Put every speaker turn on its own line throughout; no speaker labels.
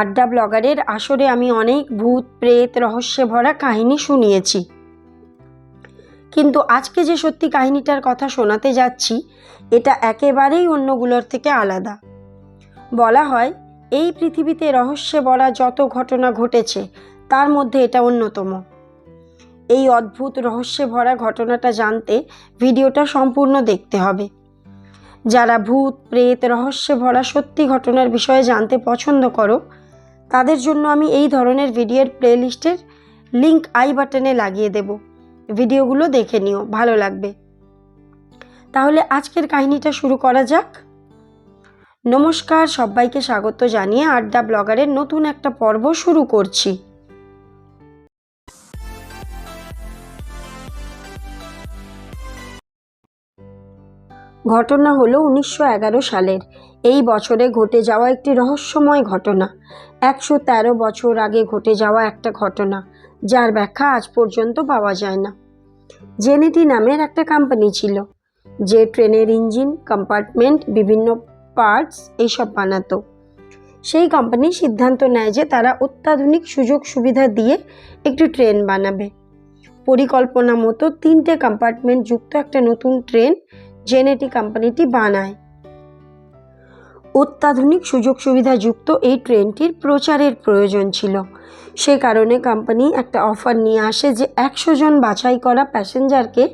আড্ডা ব্লগারের আসরে আমি অনেক ভূত, প্রেত, রহস্যে ভরা কাহিনী শুনিয়েছি। কিন্তু আজকে যে সত্যি কাহিনীটার কথা শোনাতে যাচ্ছি, এটা একেবারেই অন্যগুলোর থেকে আলাদা। বলা হয়, এই পৃথিবীতে রহস্যে ভরা যত ঘটনা ঘটেছে, তার মধ্যে এটা অন্যতম। এই অদ্ভুত রহস্যে ভরা ঘটনাটা জানতে ভিডিওটা সম্পূর্ণ দেখতে হবে। যারা ভূত, প্রেত, রহস্যে ভরা সত্যি ঘটনার বিষয়ে জানতে পছন্দ করো তাদের জন্য আমি এই ধরনের ভিডিওর প্লেলিস্টের লিংক আই বাটনে লাগিয়ে দেব। ভিডিওগুলো দেখে নিও, ভালো লাগবে। তাহলে আজকের কাহিনীটা শুরু করা যাক। নমস্কার, সবাইকে স্বাগত জানিয়ে আড্ডা ব্লগারের নতুন একটা পর্ব শুরু করছি। ঘটনা হলো উনিশশো এগারো সালের। এই বছরে ঘটে যাওয়া একটি রহস্যময় ঘটনা। একশো তেরো বছর আগে ঘটে যাওয়া একটা ঘটনা, যার ব্যাখ্যা আজ পর্যন্ত পাওয়া যায় না। জেনেটি নামের একটা কোম্পানি ছিল, যে ট্রেনের ইঞ্জিন কম্পার্টমেন্ট বিভিন্ন পার্টস এইসব বানাতো। সেই কোম্পানি সিদ্ধান্ত নেয় যে তারা অত্যাধুনিক সুযোগ সুবিধা দিয়ে একটি ট্রেন বানাবে। পরিকল্পনা মতো তিনটে কম্পার্টমেন্ট যুক্ত একটা নতুন ট্রেন জেনেটি কোম্পানিটি বানায়। অত্যাধুনিক সুযোগ সুবিধাযুক্ত এই ট্রেনটির প্রচারের প্রয়োজন ছিল। সে কারণে কোম্পানি একটা অফার নিয়ে আসে যে একশো জন বাছাই করা প্যাসেঞ্জারকে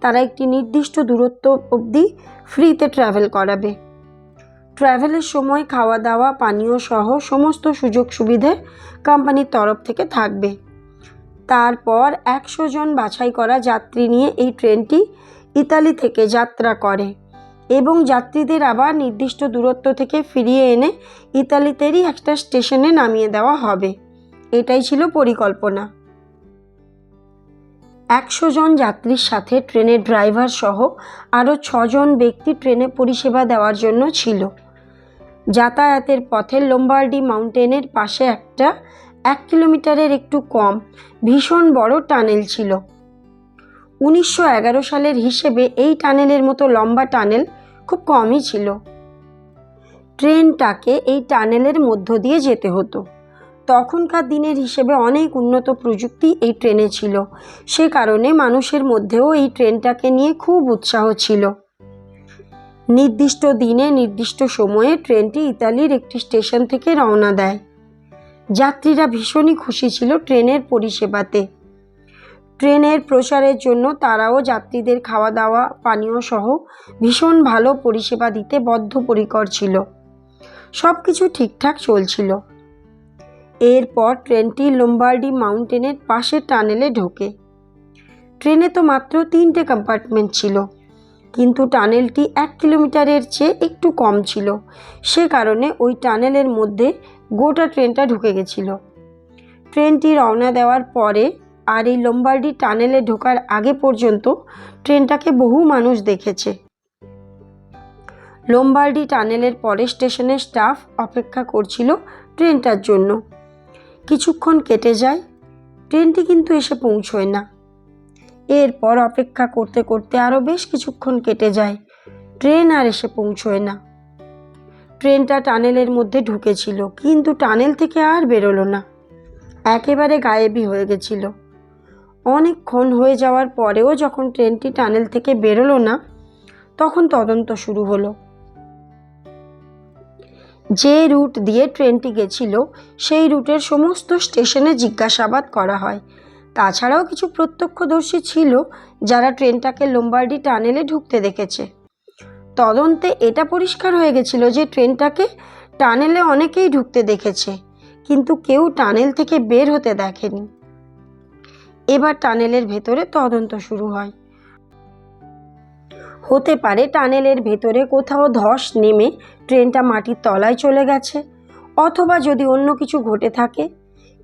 তারা একটি নির্দিষ্ট দূরত্ব অবধি ফ্রিতে ট্রাভেল করাবে। ট্রাভেলের সময় খাওয়া দাওয়া, পানীয় সহ সমস্ত সুযোগ সুবিধে কোম্পানির তরফ থেকে থাকবে। তারপর একশো জন বাছাই করা যাত্রী নিয়ে এই ট্রেনটি ইতালি থেকে যাত্রা করে। এবং যাত্রীদের আবার নির্দিষ্ট দূরত্ব থেকে ফিরিয়ে এনে ইতালিতেরই একটা স্টেশনে নামিয়ে দেওয়া হবে। এটাই ছিল পরিকল্পনা। একশো জন যাত্রীর সাথে ট্রেনের ড্রাইভার সহ আরও ছজন ব্যক্তি ট্রেনে পরিষেবা দেওয়ার জন্য ছিল। যাতায়াতের পথে লোম্বার্ডি মাউন্টেনের পাশে একটা এক কিলোমিটারের একটু কম, ভীষণ বড় টানেল ছিল। উনিশশো এগারো সালের হিসেবে এই টানেলের মতো লম্বা টানেল খুব কমই ছিল। ট্রেনটাকে এই টানেলের মধ্য দিয়ে যেতে হতো। তখনকার দিনের হিসেবে অনেক উন্নত প্রযুক্তি এই ট্রেনে ছিল। সে কারণে মানুষের মধ্যেও এই ট্রেনটাকে নিয়ে খুব উৎসাহ ছিল। নির্দিষ্ট দিনে, নির্দিষ্ট সময়ে ট্রেনটি ইতালির একটি স্টেশন থেকে রওনা দেয়। যাত্রীরা ভীষণই খুশি ছিল ট্রেনের পরিষেবাতে। ট্রেনের প্রসারের জন্য তারাও যাত্রীদের খাওয়া দাওয়া পানীয় সহ ভীষণ ভালো পরিষেবা দিতে বদ্ধপরিকর ছিল। সব কিছু ঠিকঠাক চলছিল। এরপর ট্রেনটি লোম্বার্ডি মাউন্টেনের পাশে টানেলে ঢোকে। ট্রেনে তো মাত্র তিনটে কম্পার্টমেন্ট ছিল, কিন্তু টানেলটি এক কিলোমিটারের চেয়ে একটু কম ছিল। সে কারণে ওই টানেলের মধ্যে গোটা ট্রেনটা ঢুকে গেছিল। ট্রেনটি রওনা দেওয়ার পরে আর এই লোম্বার্ডি টানেলে ঢোকার আগে পর্যন্ত ট্রেনটাকে বহু মানুষ দেখেছে। লোম্বার্ডি টানেলের পরে স্টেশনের স্টাফ অপেক্ষা করছিল ট্রেনটার জন্য। কিছুক্ষণ কেটে যায়, ট্রেনটি কিন্তু এসে পৌঁছয় না। এরপর অপেক্ষা করতে করতে আরও বেশ কিছুক্ষণ কেটে যায়, ট্রেন আর এসে পৌঁছয় না। ট্রেনটা টানেলের মধ্যে ঢুকেছিল, কিন্তু টানেল থেকে আর বেরোলো না। একেবারে গায়েবই হয়ে গেছিল। অনেকক্ষণ হয়ে যাওয়ার পরেও যখন ট্রেনটি টানেল থেকে বেরোলো না, তখন তদন্ত শুরু হলো। যে রুট দিয়ে ট্রেনটি গেছিল, সেই রুটের সমস্ত স্টেশনে জিজ্ঞাসাবাদ করা হয়। তাছাড়াও কিছু প্রত্যক্ষদর্শী ছিল যারা ট্রেনটাকে লোম্বার্ডি টানেলে ঢুকতে দেখেছে। তদন্তে এটা পরিষ্কার হয়ে গেছিল যে ট্রেনটাকে টানেলে অনেকেই ঢুকতে দেখেছে, কিন্তু কেউ টানেল থেকে বের হতে দেখেনি। এবার টানেলের ভেতরে তদন্ত শুরু হয়। হতে পারে টানেলের ভেতরে কোথাও ধস নেমে ট্রেনটা মাটির তলায় চলে গেছে, অথবা যদি অন্য কিছু ঘটে থাকে।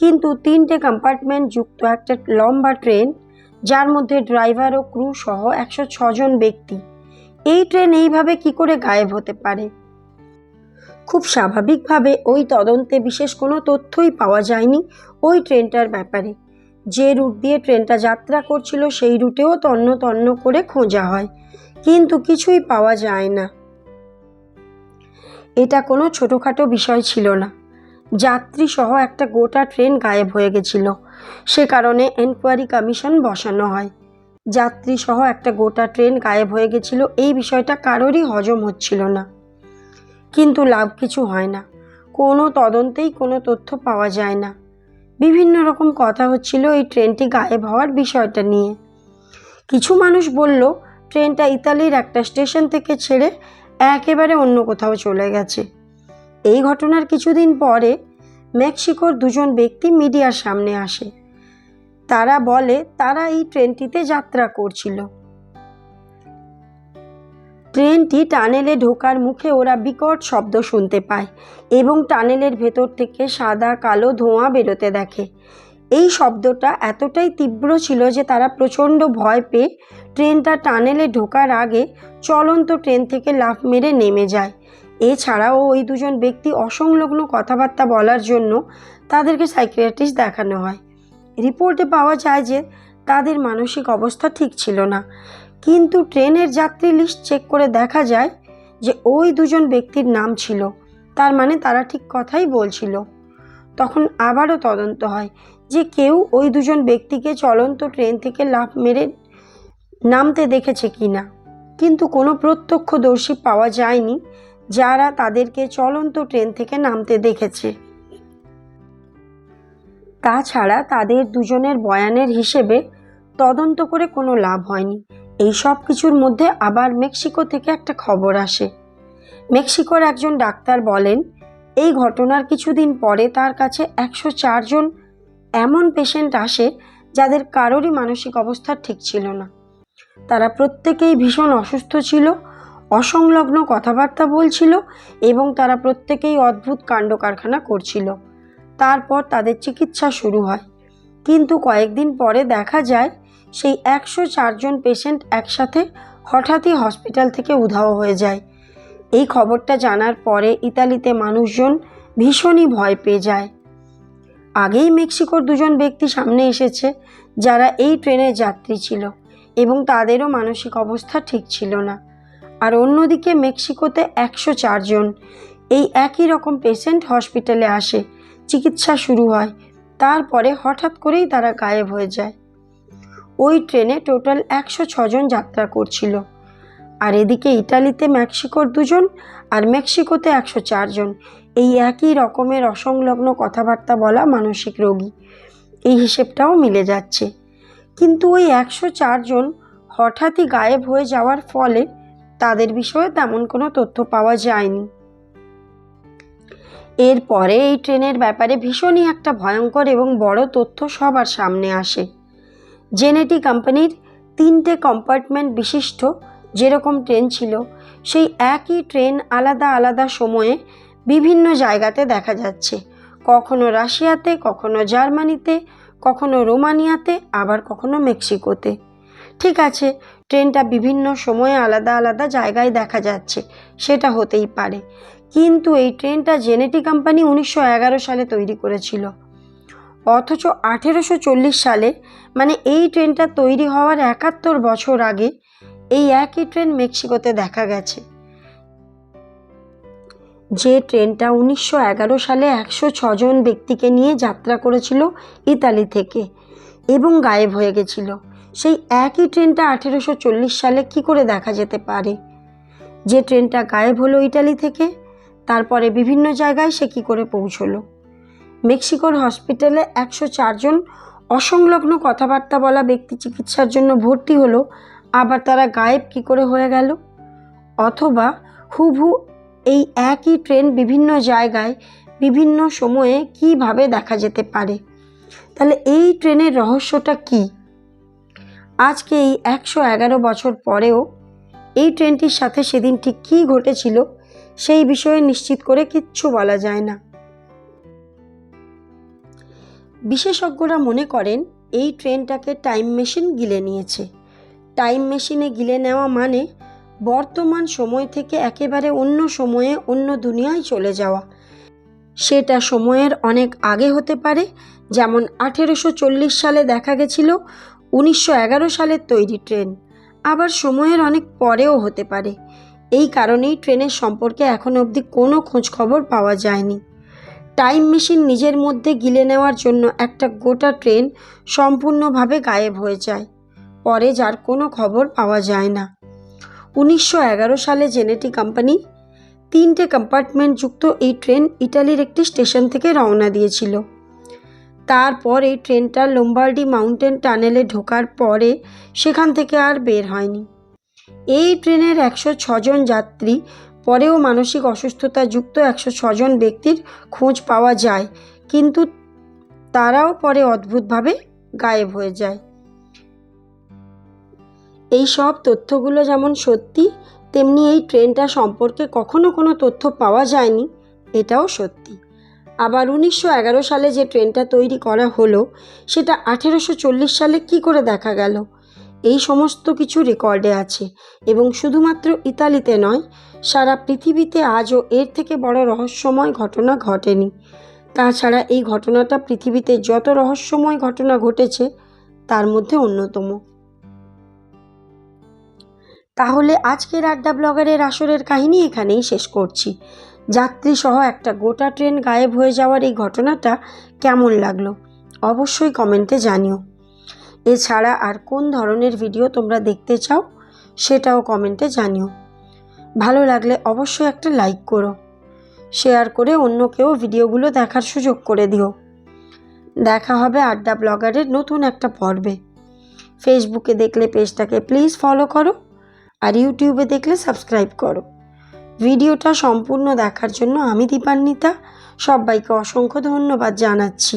কিন্তু তিনটে কম্পার্টমেন্ট যুক্ত একটা লম্বা ট্রেন, যার মধ্যে ড্রাইভার ও ক্রু সহ একশো ছজন ব্যক্তি। এই ট্রেন এইভাবে কি করে গায়েব হতে পারে? খুব স্বাভাবিকভাবে ওই তদন্তে বিশেষ কোনো তথ্যই পাওয়া যায়নি ওই ট্রেনটার ব্যাপারে। যে রুট দিয়ে ট্রেনটা যাত্রা করছিল সেই রুটেও তন্ন তন্ন করে খোঁজা হয়, কিন্তু কিছুই পাওয়া যায় না। এটা কোনো ছোটোখাটো বিষয় ছিল না। যাত্রী সহ একটা গোটা ট্রেন গায়েব হয়ে গেছিল। সে কারণে এনকোয়ারি কমিশন বসানো হয়। যাত্রী সহ একটা গোটা ট্রেন গায়েব হয়ে গেছিল, এই বিষয়টা কারোরই হজম হচ্ছিল না। কিন্তু লাভ কিছু হয় না। কোনো তদন্তেই কোনো তথ্য পাওয়া যায় না। বিভিন্ন রকম কথা হচ্ছিল এই ট্রেনটি গায়েব হওয়ার বিষয়টা নিয়ে। কিছু মানুষ বলল, ট্রেনটা ইতালির একটা স্টেশন থেকে ছেড়ে একেবারে অন্য কোথাও চলে গেছে। এই ঘটনার কিছুদিন পরে মেক্সিকোর দুজন ব্যক্তি মিডিয়ার সামনে আসে। তারা বলে, তারা এই ট্রেনটিতে যাত্রা করছিল। ট্রেনটি টানেলে ঢোকার মুখে ওরা বিকট শব্দ শুনতে পায় এবং টানেলের ভেতর থেকে সাদা কালো ধোঁয়া বেরোতে দেখে। এই শব্দটা এতটাই তীব্র ছিল যে তারা প্রচণ্ড ভয় পেয়ে ট্রেনটা টানেলে ঢোকার আগে চলন্ত ট্রেন থেকে লাফ মেরে নেমে যায়। এছাড়াও ওই দুজন ব্যক্তি অসংলগ্ন কথাবার্তা বলার জন্য তাদেরকে সাইকিয়াট্রিস্ট দেখানো হয়। রিপোর্টে পাওয়া যায় যে তাদের মানসিক অবস্থা ঠিক ছিল না। কিন্তু ট্রেনের যাত্রী লিস্ট চেক করে দেখা যায় যে ওই দুজন ব্যক্তির নাম ছিল। তার মানে তারা ঠিক কথাই বলছিল। তখন আবারও তদন্ত হয় যে কেউ ওই দুজন ব্যক্তিকে চলন্ত ট্রেন থেকে লাফ মেরে নামতে দেখেছে কি না কিন্তু কোনো প্রত্যক্ষদর্শী পাওয়া যায়নি যারা তাদেরকে চলন্ত ট্রেন থেকে নামতে দেখেছে। তাছাড়া তাদের দুজনের বয়ানের হিসেবে তদন্ত করে কোনো লাভ হয়নি। এই সব কিছুর মধ্যে আবার মেক্সিকো থেকে একটা খবর আসে। মেক্সিকোর একজন ডাক্তার বলেন, এই ঘটনার কিছুদিন পরে তার কাছে একশো চারজন এমন পেশেন্ট আসে যাদের কারোরই মানসিক অবস্থা ঠিক ছিল না। তারা প্রত্যেকেই ভীষণ অসুস্থ ছিল, অসংলগ্ন কথাবার্তা বলছিল এবং তারা প্রত্যেকেই অদ্ভুত কাণ্ড কারখানা করছিল। তারপর তাদের চিকিৎসা শুরু হয়। কিন্তু কয়েকদিন পরে দেখা যায় সেই একশো চারজন পেশেন্ট একসাথে হঠাৎই হসপিটাল থেকে উধাও হয়ে যায়। এই খবরটা জানার পরে ইতালিতে মানুষজন ভীষণই ভয় পেয়ে যায়। আগেই মেক্সিকোর দুজন ব্যক্তি সামনে এসেছে, যারা এই ট্রেনের যাত্রী ছিল এবং তাদেরও মানসিক অবস্থা ঠিক ছিল না। আর অন্যদিকে মেক্সিকোতে একশো চারজন এই একই রকম পেশেন্ট হসপিটালে আসে, চিকিৎসা শুরু হয়। তারপরে হঠাৎ করেই তারা গায়েব হয়ে যায়। ওই ট্রেনে টোটাল একশো ছজন যাত্রা করছিল। আর এদিকে ইটালিতে মেক্সিকোর দুজন আর মেক্সিকোতে একশো চারজন। এই একই রকমের অসংলগ্ন কথাবার্তা বলা মানসিক রোগী। এই হিসেবটাও মিলে যাচ্ছে। কিন্তু ওই একশো চারজন হঠাৎই গায়েব হয়ে যাওয়ার ফলে তাদের বিষয়ে তেমন কোনো তথ্য পাওয়া যায়নি। এরপরে এই ট্রেনের ব্যাপারে ভীষণই একটা ভয়ঙ্কর এবং বড় তথ্য সবার সামনে আসে। জেনেটি কোম্পানির তিনটে কম্পার্টমেন্ট বিশিষ্ট যেরকম ট্রেন ছিল, সেই একই ট্রেন আলাদা আলাদা সময়ে বিভিন্ন জায়গাতে দেখা যাচ্ছে। কখনো রাশিয়াতে, কখনো জার্মানিতে, কখনো রোমানিয়াতে, আবার কখনো মেক্সিকোতে। ঠিক আছে, ট্রেনটা বিভিন্ন সময়ে আলাদা আলাদা জায়গায় দেখা যাচ্ছে, সেটা হতেই পারে। কিন্তু এই ট্রেনটা জেনেটি কোম্পানি উনিশশো এগারো সালে তৈরি করেছিল। অথচ আঠেরোশো চল্লিশ সালে মানে এই ট্রেনটা তৈরি হওয়ার একাত্তর বছর আগে, এই একই ট্রেন মেক্সিকোতে দেখা গেছে। যে ট্রেনটা উনিশশো এগারো সালে একশো ছজন ব্যক্তিকে নিয়ে যাত্রা করেছিল ইতালি থেকে এবং গায়েব হয়ে গেছিল। সেই একই ট্রেনটা আঠেরোশো চল্লিশ সালে কি করে দেখা যেতে পারে? যে ট্রেনটা গায়েব হলো ইটালি থেকে, তারপরে বিভিন্ন জায়গায় সে কী করে পৌঁছলো? মেক্সিকোর হসপিটালে একশো চারজন অসংলগ্ন কথাবার্তা বলা ব্যক্তি চিকিৎসার জন্য ভর্তি হলো, আবার তারা গায়েব কী করে হয়ে গেল? অথবা হুবহু এই একই ট্রেন বিভিন্ন জায়গায়, বিভিন্ন সময়ে কীভাবে দেখা যেতে পারে? তাহলে এই ট্রেনের রহস্যটা কি? আজকে এই একশো এগারো বছর পরেও এই ট্রেনটির সাথে সেদিন ঠিক কী ঘটেছিল, সেই বিষয়ে নিশ্চিত করে কিচ্ছু বলা যায় না। বিশেষজ্ঞরা মনে করেন, এই ট্রেনটাকে টাইম মেশিন গিলে নিয়েছে। টাইম মেশিনে গিলে নেওয়া মানে বর্তমান সময় থেকে একেবারে অন্য সময়ে অন্য দুনিয়ায় চলে যাওয়া। সেটা সময়ের অনেক আগে হতে পারে, যেমন আঠেরোশো চল্লিশ সালে দেখা গেছিল উনিশশো এগারো সালের তৈরি ট্রেন। আবার সময়ের অনেক পরেও হতে পারে। এই কারণেই ট্রেনের সম্পর্কে এখন অবধি কোনো খোঁজ খবর পাওয়া যায়নি। টাইম মেশিন নিজের মধ্যে গিলে নেওয়ার জন্য একটা গোটা ট্রেন সম্পূর্ণভাবে গায়েব হয়ে যায়। পরে যার কোনো খবর পাওয়া যায় না। উনিশশো এগারো সালে জেনেটি কোম্পানি তিনটে কম্পার্টমেন্ট যুক্ত এই ট্রেন ইটালির একটি স্টেশন থেকে রওনা দিয়েছিল। তারপর এই ট্রেনটা লোম্বার্ডি মাউন্টেন টানেলে ঢোকার পরে সেখান থেকে আর বের হয়নি। এই ট্রেনের একশো ছজন যাত্রী পরেও মানসিক অসুস্থতা যুক্ত একশো ছজন ব্যক্তির খোঁজ পাওয়া যায়, কিন্তু তারাও পরে অদ্ভুতভাবে গায়েব হয়ে যায়। এই সব তথ্যগুলো যেমন সত্যি, তেমনি এই ট্রেনটা সম্পর্কে কখনো কোনো তথ্য পাওয়া যায়নি, এটাও সত্যি। আবার উনিশশো এগারো সালে যে ট্রেনটা তৈরি করা হলো, সেটা আঠেরোশো চল্লিশ সালে কি করে দেখা গেল? এই সমস্ত কিছু রেকর্ডে আছে এবং শুধুমাত্র ইতালিতে নয়, সারা পৃথিবীতে আজও এর থেকে বড় রহস্যময় ঘটনা ঘটেনি। তাছাড়া এই ঘটনাটা পৃথিবীতে যত রহস্যময় ঘটনা ঘটেছে, তার মধ্যে অন্যতম। তাহলে আজকের আড্ডা ব্লগারের আসরের কাহিনী এখানেই শেষ করছি। যাত্রী সহ একটা গোটা ট্রেন গায়েব হয়ে যাওয়ার এই ঘটনাটা কেমন লাগল, অবশ্যই কমেন্টে জানিও। এছাড়া আর কোন ধরনের ভিডিও তোমরা দেখতে চাও, সেটাও কমেন্টে জানিও। ভালো লাগলে অবশ্যই একটা লাইক করো, শেয়ার করে অন্যকেও ভিডিওগুলো দেখার সুযোগ করে দিও। দেখা হবে আড্ডা ব্লগারের নতুন একটা পর্বে। ফেসবুকে দেখলে পেজটাকে প্লিজ ফলো করো আর ইউটিউবে দেখলে সাবস্ক্রাইব করো। ভিডিওটা সম্পূর্ণ দেখার জন্য আমি দীপান্বিতা, সবাইকে অসংখ্য ধন্যবাদ জানাচ্ছি।